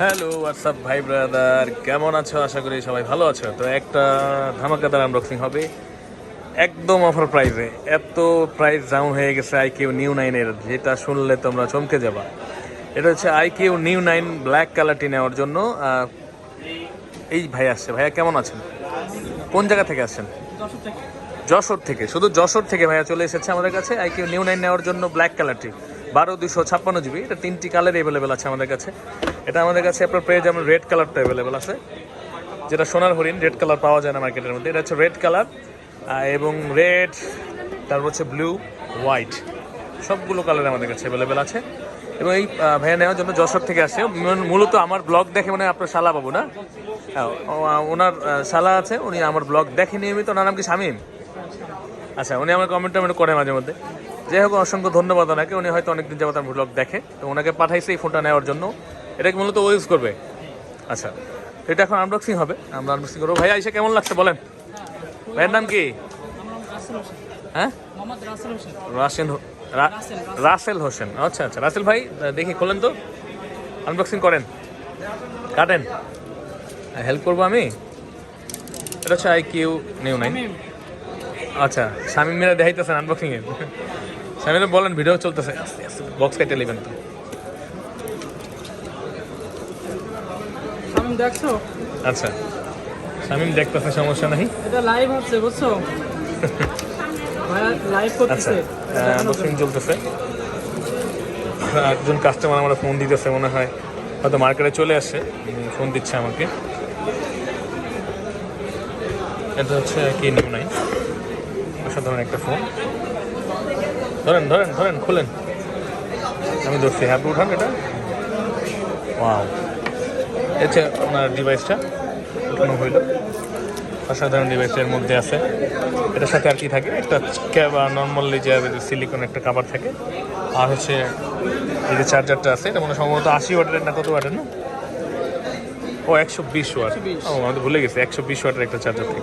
Hello WhatsApp ভাই brother কেমন আছো? আশা করি সবাই ভালো আছো। তো একটা ধামাকাদার আনবক্সিং হবে। একদম অফার প্রাইসে এত প্রাইস ডাউন হয়ে গেছে আই কিউ নিউ নাইনের যেটা শুনলে তোমরা চমকে যাবা। এটা হচ্ছে I Q Neo nine black কালারটি নেওয়ার জন্য। এই ভাই আসছে। ভাইয়া কেমন আছেন? কোন জায়গা থেকে আসছেন? যশোর থেকে। শুধু যশোর থেকে ভাইয়া চলে এসেছে আমাদের কাছে। আই কিউ নিউ নাইন নেওয়ার জন্য ব্ল্যাক কালারটি বারো দুশো ছাপ্পান্ন জিবি এটা তিনটি কালার অ্যাভেলেবেল আছে আমাদের কাছে। এটা আমাদের কাছে আপনার পেয়ে যাবেন রেড কালারটা অ্যাভেলেবেল আছে যেটা সোনার হরিণ রেড কালার পাওয়া যায় না মার্কেটের মধ্যে। এটা হচ্ছে রেড কালার এবং রেড তারপর হচ্ছে ব্লু হোয়াইট সবগুলো কালার আমাদের কাছে অ্যাভেলেবেল আছে। এবং এই ভাইয়া নেওয়ার জন্য যশোর থেকে আসে। মূলত আমার ব্লগ দেখে মানে আপনার শালা বাবু না? হ্যাঁ, ওনার শালা আছে উনি আমার ব্লগ দেখে নিয়মিত। ওনার নাম কি শামীম? আচ্ছা উনি আমার কমেন্ট টমেন্ট করে মাঝে মধ্যে। যাই হোক অসংখ্য ধন্যবাদ ওনাকে। উনি হয়তো অনেকদিন যাবত আমার ব্লগ দেখে। তো ওনাকে পাঠাইছে এই ফোনটা নেওয়ার জন্য। এটাকে মূলত ও ইউজ করবে? আচ্ছা এটা এখন আনবক্সিং হবে। আমরা আনবক্সিং করব। ভাইয়া এসে কেমন লাগছে বলেন? ভাইয়ের নাম কি? হ্যাঁ? রাসেল হোসেন রাসেল হোসেন। আচ্ছা আচ্ছা। রাসেল ভাই দেখি খোলেন তো। আনবক্সিং করেন। কাটেন। হেল্প করব আমি? এটা হচ্ছে আই কিউ নিউ নাইন আচ্ছা শামিম মিরা দেখাইতেছেন আনবক্সিংয়ে শামিম বলেন ভিডিও চলতেছে। বক্স কেটে নেবেন তো। আমি দেখছ? আচ্ছা। শামিম দেখতেছে সমস্যা নাই। এটা লাইভ হচ্ছে বুঝছ? লাইভ আচ্ছা করতেছে আনবক্সিং চলতেছে। একজন কাস্টমার আমার ফোন দিতেছে মনে হয় হয়তো মার্কেটে চলে আসছে ফোন দিচ্ছে আমাকে। এটা হচ্ছে কি নিউ নাই অসাধারণ একটা ফোন ধরেন ধরেন ধরেন খুলেন। আমি ধরছি হ্যাপি উঠান এটা। ওয়াও এতে ওনার ডিভাইসটা উঠানো হইল। অসাধারণ ডিভাইসের মধ্যে আছে। এটার সাথে আর কি থাকে? একটা নর্মালি যে সিলিকন একটা কাভার থাকে। আর হচ্ছে এই যে চার্জারটা আছে এটা মনে হয় সম্ভবত আশি ওয়াটের না কত ওয়াটের না? ও একশো বিশ ওয়াট। ও আমাদের ভুলে গেছে একশো বিশ ওয়াটের একটা চার্জার থাকে।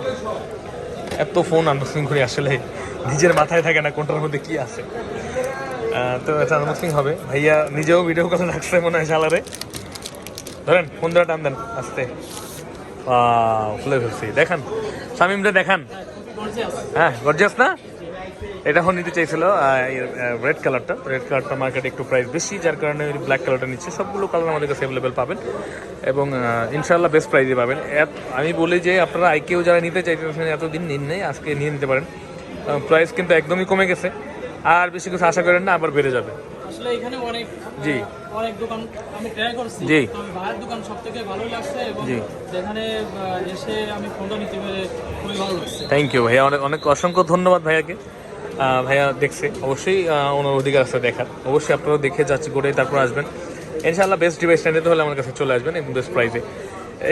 এত ফোন আনবক্সিং করি আসলে নিজের মাথায় থাকে না কোনটার মধ্যে কী আছে। তো এটা আনবক্সিং হবে। ভাইয়া নিজেও ভিডিও করে রাখছে মনে হয় সালারে ধরেন ফোন ধরে টান দেন, আস্তে। খুলে ফেলছি। দেখান, শামিমরে দেখান। হ্যাঁ গর্জিয়াস না? এটা নিতে চাইছিল রেড কালারটা রেড কালারটা মার্কেটে একটু প্রাইস বেশি, যার কারণে ব্ল্যাক কালারটা নিচ্ছে। সবগুলো কালার আমাদের কাছে অ্যাভেলেবেল পাবেন। এবং ইনশাল্লাহ বেস্ট প্রাইসে পাবেন। আমি বলি যে আপনারা আইকেও যারা নিতে চাইতেছেন, এতদিন নিন নেই, আজকে নিয়ে নিতে পারেন। প্রাইস কিন্তু একদমই কমে গেছে। আর বেশি কিছু আশা করেন না, আবার বেড়ে যাবে। আসলে এখানে অনেক জি। অনেক দোকান আমি ট্রাই করছি। জি। ভাইয়ের দোকান সব থেকে ভালো লাগছে এবং এসে আমি ফোনটা নিতে পেরে খুবই ভালো লাগছে। থ্যাংক ইউ ভাইয়া। অনেক অনেক অসংখ্য ধন্যবাদ ভাইয়াকে। ভাইয়া দেখছে। অবশ্যই ওনার অধিকার আছে দেখার। অবশ্যই আপনারাও দেখে যাচ্ছি করে তারপর আসবেন। ইনশাআল্লাহ বেস্ট ডিভাইসটা নিতে হলে আমার কাছে চলে আসবেন এবং বেস্ট প্রাইসে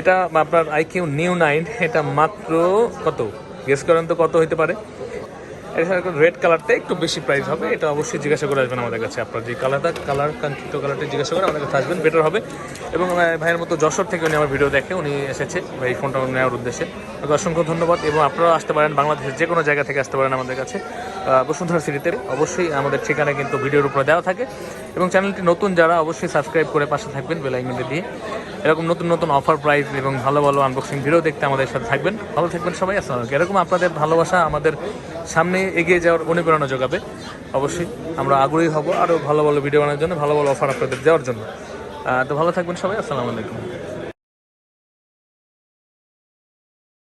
এটা আপনার আইকিউ নিউ নাইন এটা মাত্র কত? গেস করেন তো কত হতে পারে? এটা রেড কালারটা একটু বেশি প্রাইস হবে, এটা অবশ্যই জিজ্ঞাসা করে আসবেন আমাদের কাছে। আপনার যে কালারটা কালার কাঙ্ক্ষিত কালারটা জিজ্ঞাসা করে আমাদের কাছে আসবেন বেটার হবে। এবং ভাইয়ের মতো যশোর থেকে উনি আমার ভিডিও দেখে, উনি এসেছে এই ফোনটা নেওয়ার উদ্দেশ্যে। অসংখ্য ধন্যবাদ, এবং আপনারাও আসতে পারেন বাংলাদেশের যে কোনো জায়গা থেকে আসতে পারেন আমাদের কাছে বসুন্ধরা সিটিতে অবশ্যই আমাদের ঠিকানা কিন্তু ভিডিওর উপরে দেওয়া থাকে। এবং চ্যানেলটি নতুন যারা, অবশ্যই সাবস্ক্রাইব করে পাশে থাকবেন বেলাইকনটি দিয়ে। এরকম নতুন নতুন অফার প্রাইস এবং ভালো ভালো আনবক্সিং ভিডিও দেখতে আমাদের সাথে থাকবেন। ভালো থাকবেন সবাই, আসসালাম এরকম আপনাদের ভালোবাসা, আমাদের সামনে এগিয়ে যাওয়ার অনুপ্রেরণা যোগাবে। অবশ্যই আমরা আগ্রহী হব আরও ভালো ভালো ভিডিও বানানোর জন্য, ভালো ভালো অফার আপনাদের দেওয়ার জন্য। তো ভালো থাকবেন সবাই, আসসালামু আলাইকুম।